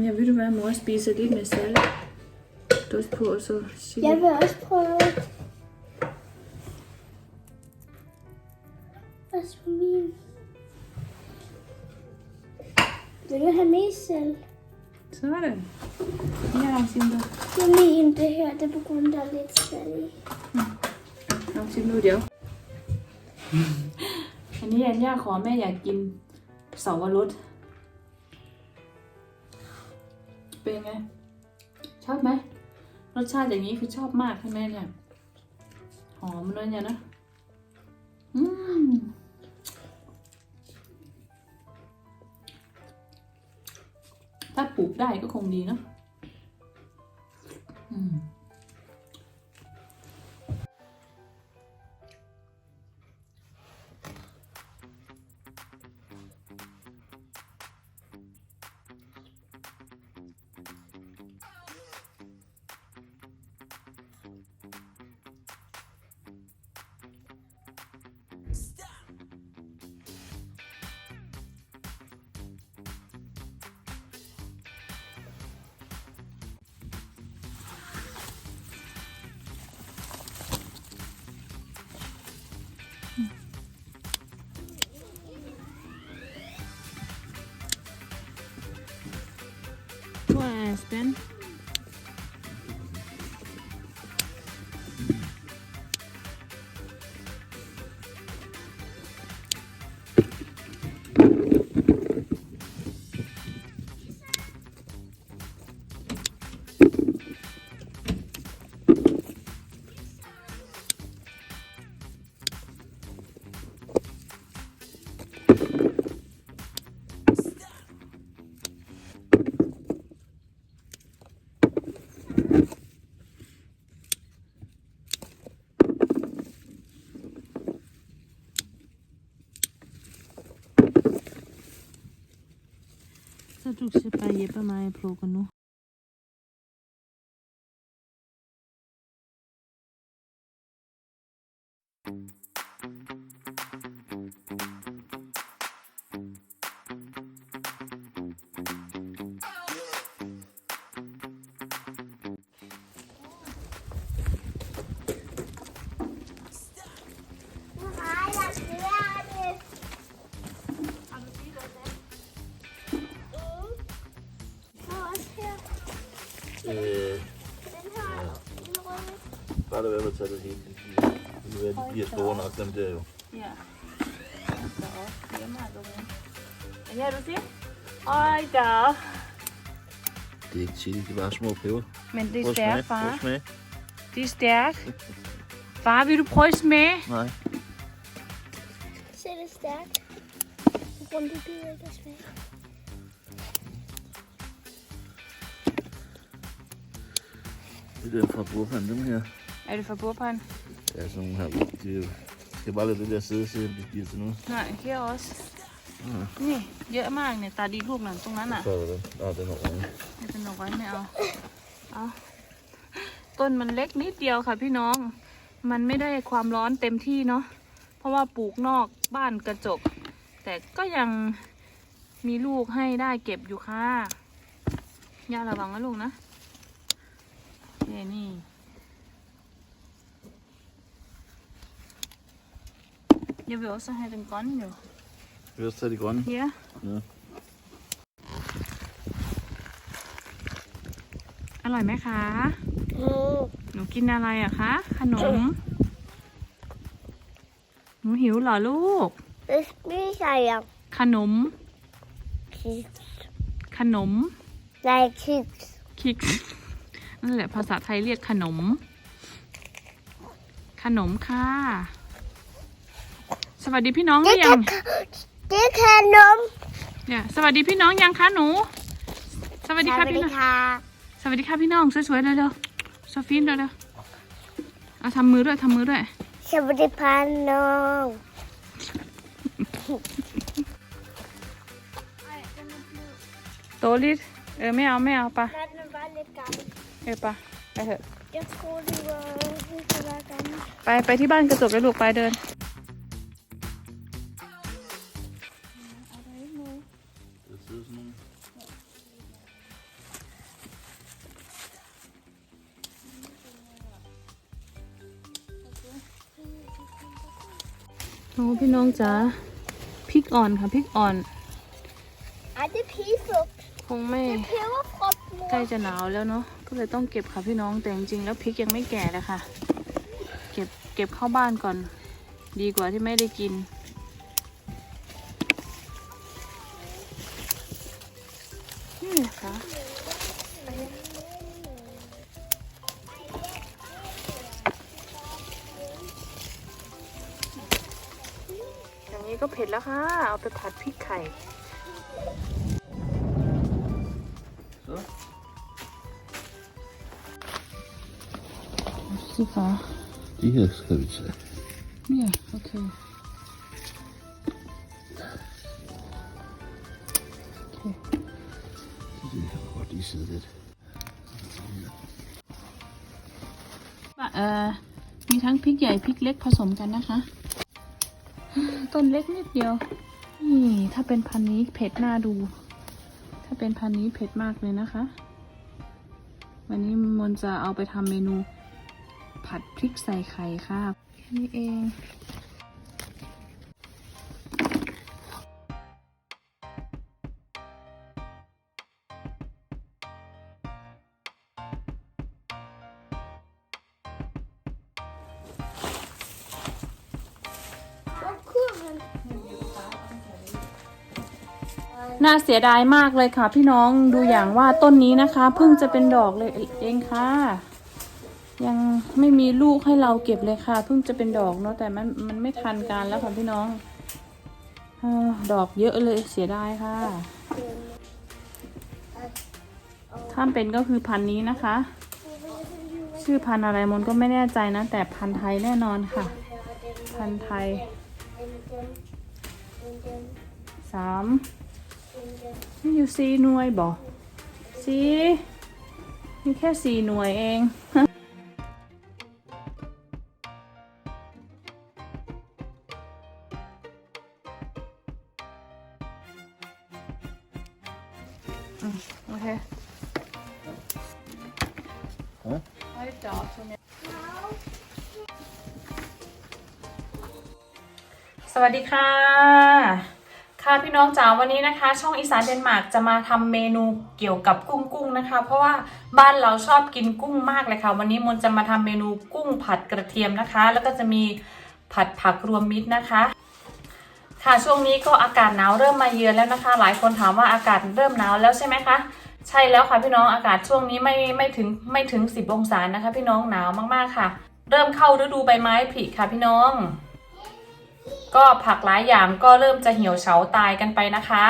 Mm. Ui. Men jeg ved du hvad, mor spiser lidt med salt. Dust på, og så chili. Jeg vil også prøve. Også på min. Vil du have mest selv? Sådan. Ja, Simba. Det er min, det her. Det er på grund af, der er lidt salt i. Lองชิมดูเดี๋ยว อันนี้อันย่าขอแม่อยากกินเสาวรส เป็นไง ชอบไหมรสชาติอย่างนี้คือชอบมากใช่ไหมเนี่ย หอมเลยเนี่ยนะ อืมถ้าปลูกได้ก็คงดีเนอะอืม open. Hvor er spændt? Så du skal bare hjælpe mig at plukke nu. Nej, Øh, Den her. Den røde. bare lad være med at tage det hele. Det vil være, de bliver store nok, dem der jo. Ja. Så hjemme er du Ja, du siger? Oj da. Det er ikke chili, det er bare små peber. Men det Prøv er stærkt. Prøv far. at smage. Det er stærkt. Far, vil du prøve at smage? Nej. Se det er stærkt. Af det gider ikke at smage. Det er den fra burpanden, dem her. Er det fra bordpanden? Ja, sådan nogle her. De er jo- skal bare lade det der sidde og se, om de bliver til noget. Nej, her også. นี่เยอะมากเนี่ย ตาดีลูกหลังตรงนั้นอะ Så er der den. Nå, den er oven. ไม่เป็นเอาไว้ไม่เอาเอาต้นมันเล็กนิดเดียวค่ะพี่น้อง มันไม่ได้ความร้อนเต็มที่เนาะ เพราะว่าปลูกนอกบ้านกระจก แต่ก็ยังมีลูกให้ได้เก็บอยู่ค่ะ ย่าระวังนะลูกนะ นี่นี่ Jeg vil også have den grønne jo. Vi vil også tage de grønne. Ja. Ja. อร่อยไหมคะ Mm. หนูกินอะไรอะคะ ขนม หนูหิวเหรอลูก Det spiser jeg. ขนม Kiks. ขนม Nej, kiks. คิก นั่นแหละภาษาไทยเรียกขนม ขนมค่ะ สวัสดีพี่น้องห Det รือยัง kan, det kan nogen. เนี่ยสวัสดีพี่น้องยังคะหนู สวัสดีค่ะพี่น้อง har. สวัสดีค่ะพี่น้องสวยๆเลยเร็วๆโซฟีนเร็วๆเอาทำมือด้วยทำมือด้วย Så vil det bare nogen. โตลิดเออไม่เอาไม่เอาปะ Nej, den var lidt gammel. เออปะไปเถอะ Jeg troede, det var, det var gammel. ไปไปที่บ้านกระจกเลยลูกไปเดิน Det side sådan nogle. โอ้พี่น้องจ๋าพริกอ่อนค่ะพริกอ่อน Er det pigefrugt? คงไม่ Det er peberfrugt, ใกล้ mor. จะหนาวแล้วเนาะ ก็เลยต้องเก็บค่ะพี่น้องแต่จริงๆแล้วพริกยังไม่แก่เลยค่ะ เก็บเก็บเข้าบ้านก่อน ดีกว่าที่ไม่ได้กิน นี่นะคะอย่างนี้ก็เผ็ดแล้วค่ะ เอาไปผัดพริกไข่ ยโอเค De kan godt lige sidde lidt. เอ่อมีทั้งพริกใหญ่พริกเล็กผสมกันนะคะ ต้นเล็กนิดเดียว นี่ถ้าเป็นพันธุ์นี้เผ็ดน่าดู ถ้าเป็นพันธุ์นี้เผ็ดมากเลยนะคะ วันนี้มนจะเอาไปทำเมนู ผัดพริกใส่ไข่ค่ะนี้เองน่าเสียดายมากเลยค่ะพี่น้องดูอย่างว่าต้นนี้นะคะเพิ่งจะเป็นดอกเลยเองค่ะ ไม่มีลูกให้เราเก็บเลยค่ะ เพิ่งจะเป็นดอกเนาะแต่มันมันไม่ทันการแล้วค่ะพี่น้องอดอกเยอะเลยเสียดายค่ะ ถ้าเป็นก็คือพันนี้นะคะ ชื่อพันอะไรมนก็ไม่แน่ใจนะ แต่พันไทยแน่นอนค่ะ พันไทยสามนี่อยู่สี่หน่วยบอกสี่มีแค่สี่หน่วยเอง อืมโอเคฮะ ไม่ได้จอบใช่ไหมสวัสดีค่ะ ค่ะพี่น้องจ๋าวันนี้นะคะ ช่องอีสานเดนมาร์กจะมาทำเมนูเกี่ยวกับกุ้งกุ้งนะคะ เพราะว่าบ้านเราชอบกินกุ้งมากเลยค่ะ วันนี้มนจะมาทำเมนูกุ้งผัดกระเทียมนะคะ แล้วก็จะมีผัดผักรวมมิตรนะคะ ค่ะช่วงนี้ก็อากาศหนาวเริ่มมาเยือนแล้วนะคะ หลายคนถามว่าอากาศเริ่มหนาวแล้วใช่ไหมคะใช่แล้วค่ะพี่น้องอากาศช่วงนี้ไม่ไม่ถึงไม่ถึง 10 องศานะคะ พี่น้องหนาวมากๆค่ะ เริ่มเข้าฤดูใบไม้ผลิค่ะพี่น้อง ก็ผักหลายอย่างก็เริ่มจะเหี่ยวเฉาตายกันไปนะคะ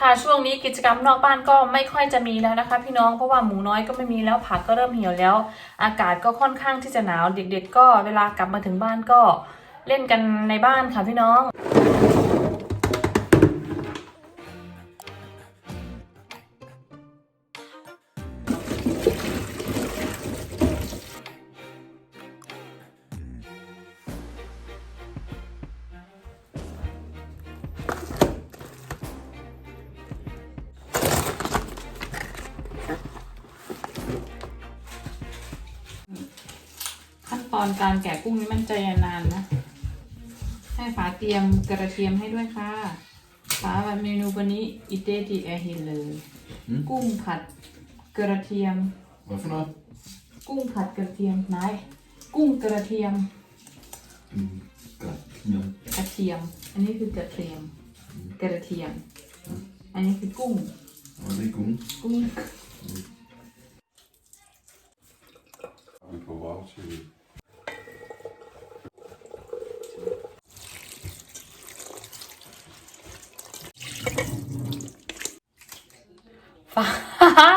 ค่ะช่วงนี้กิจกรรมนอกบ้านก็ไม่ค่อยจะมีแล้วนะคะ พี่น้องเพราะว่าหมูน้อยก็ไม่มีแล้วผักก็เริ่มเหี่ยวแล้ว อากาศก็ค่อนข้างที่จะหนาวเด็ก ๆ ก็เวลากลับมาถึงบ้านก็ เล่นกันในบ้านค่ะพี่น้อง ขั้นตอนการแกะกุ้งนี้มันใจนานนะ ให้ฝาเตรียมกระเทียมให้ด้วยค่ะฝาแบบเมนูวันนี้อิเตติแอฮินเลยอืมกุ้งผัดกระเทียม Hvad for noget? กุ้งผัดกระเทียมไหนกุ้งกระเทียม Mm, godt. Ja. กระเทียม อันนี้คือกระเทียม กระเทียม อันนี้คือกุ้ง Og det er gode. กุ้ง Er vi på vej til ฟ้า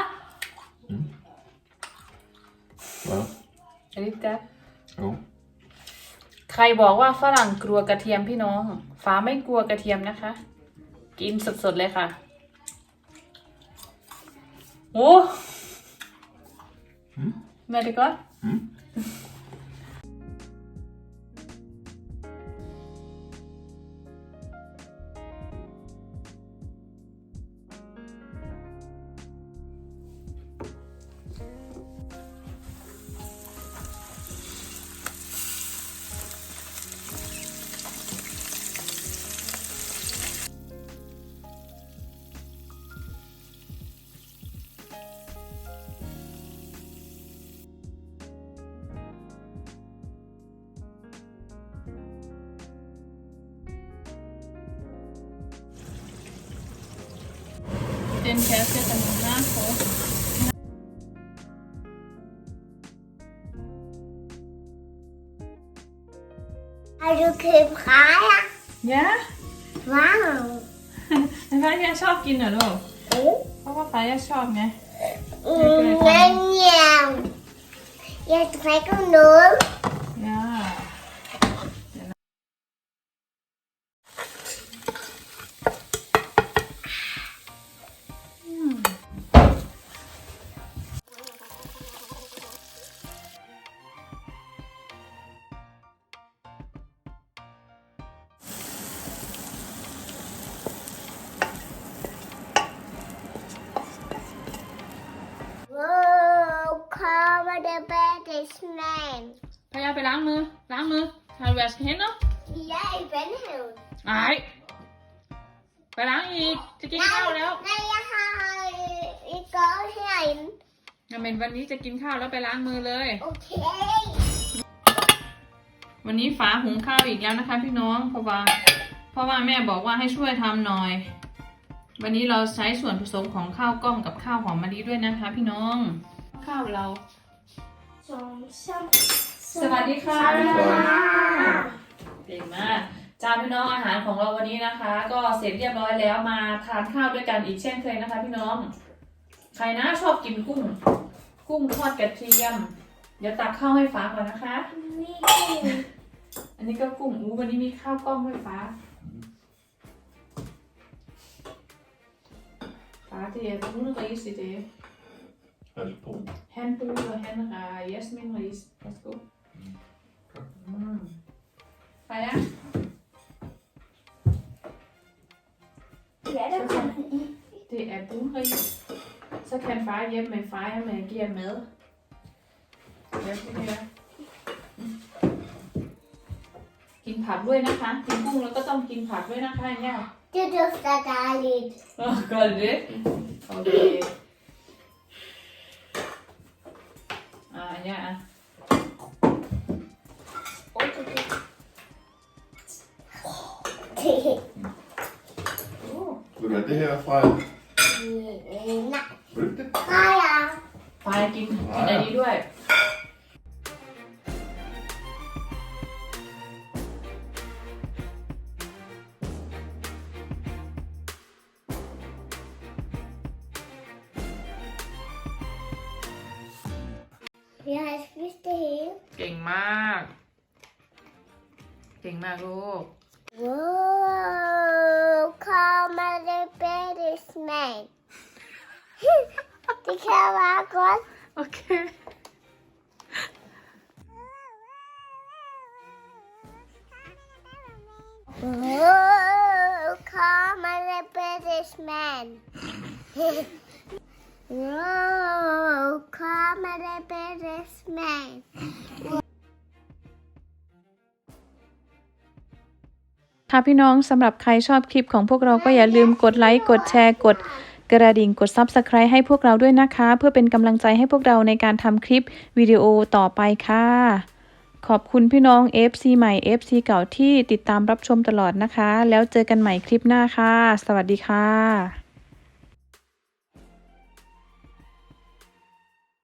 Hvad? อันนี้จ้ะ Jo. ใครบอกว่าฝรั่งกลัวกระเทียมพี่น้อง ฟ้าไม่กลัวกระเทียมนะคะ กินสดๆเลยค่ะ โอ้ Mm. very good Mm. den Käse dann nachher. Har du købt rejer? Ja, Wow. ฟ้ายังชอบกินเหรอลูก Mm. เพราะว่าฟ้ายังชอบไง Mm, men ja. Jeg drikker noget. ทาแวชเห็นเนาะ Ja, i Benhaven. ไอ้ไปล้างอีกจะกินข้าวแล้ว Nej, jeg har øh, et godt herinde. งั้นเป็นวันนี้จะกินข้าวแล้วไปล้างมือเลย Okay. วันนี้ฟ้าหุงข้าวอีกแล้วนะคะ พี่น้องเพราะว่าเพราะว่าแม่บอกว่าให้ช่วยทำหน่อย วันนี้เราใช้ส่วนผสมของข้าวกล้องกับข้าวหอมมะลิด้วยนะคะ พี่น้อง ข้าวเรา Som, som, สวัสดีค่ะ สวัสดีค่ะเก่งมากจ้าพี่น้องอาหารของเราวันนี้นะคะ ก็เสร็จเรียบร้อยแล้วมาทานข้าวด้วยกันอีกเช่นเคยนะคะ พี่น้อง ใครนะชอบกินกุ้ง กุ้งทอดกระเทียม เดี๋ยวตักข้าวให้ฟ้าก่อนนะคะอันนี้ก็กุ้งอู้วันนี้มีข้าวกล้องด้วยฟ้าฟ้า det er brunris i det. Halvbrun. Handbrud og handrej, jasminris. Værsgo. Mm. Freja, Ja, der kommer i. det er brunris. Så kan far hjem med Freja med at give mad. Ja, det her. กินผักด้วยนะคะ กินกุ้งแล้วก็ต้องกินผักด้วยนะคะเนี่ย Det dufter dejligt. Åh, gør det det? Okay. Ah, ja. Uh. Vil du have det her fra? Nej. Vil du ikke det? Freja. ไปกินกินอันนี้ด้วย Jeg har spist det hele. เก่งมาก เก่งมากลูก Wow, kommer det bedre smag. det kan være godt. โอเค Wow, kommer det bedre ค่ะพี่น้องสำหรับใครชอบคลิปของพวกเราก็อย่าลืมกดไลค์กดแชร์กดกระดิ่งกด Subscribe ให้พวกเราด้วยนะคะ เพื่อเป็นกำลังใจให้พวกเราในการทำคลิปวิดีโอต่อไปค่ะ ขอบคุณพี่น้อง FC ใหม่ FC เก่าที่ติดตามรับชมตลอดนะคะ แล้วเจอกันใหม่คลิปหน้าค่ะ สวัสดีค่ะ